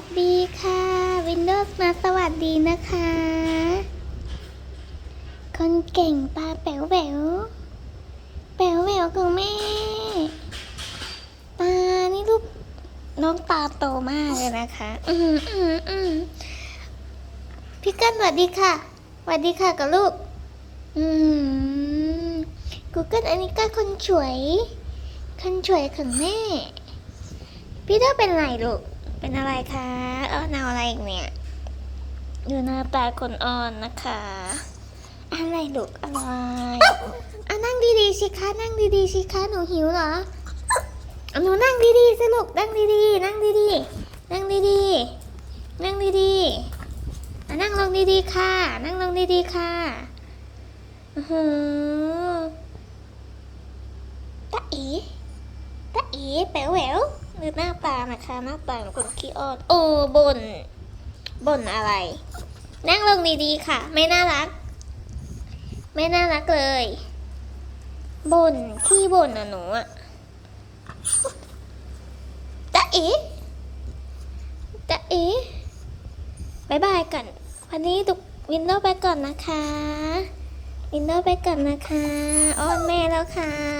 สดีค่ะ Windows มาสวัสดีนะคะ คนเก่งตาแป๋วแหววแป๋วแหววของแม่ตานี่ลูกน้องตาโตมากเลยนะคะ อืมอืมอืมพี่กิ้ลสวัสดีค่ะสวัสดีค่ะกับลูก อืมกูเกิลอันนี้ก็คนช่วย คนช่วยของแม่ พี่เต้าเป็นไรลูก เป็นอะไรคะเออหนาวอะไรอีกเนี่ยดูหน้าตาคนอ่อนนะคะ อะไรลูกอะไรอะนั่งดีๆสิคะนั่งดีๆสิคะหนูหิวเหรอหนูนั่งดีๆสิลูกนั่งดีๆนั่งดีๆนั่งดีๆนั่งดีๆอะนั่งลงดีๆค่ะ นั่งลงดีๆค่ะอือหือตาเอ๋ตาเอ๋แป๋วแหวว ดูหน้าตานะคะ หน้าตาของคนขี้อ้อน โอ้บ่นบ่นอะไร นั่งลงดีๆค่ะ ไม่น่ารัก ไม่น่ารักเลยบ่นขี้บ่นอะหนูอะจะเอ๋จะเอ๋บายบายก่อน วันนี้ตุกวินโดว์ไปก่อนนะคะ วินโดว์ไปก่อนนะคะ อ้อนแม่แล้วค่ะ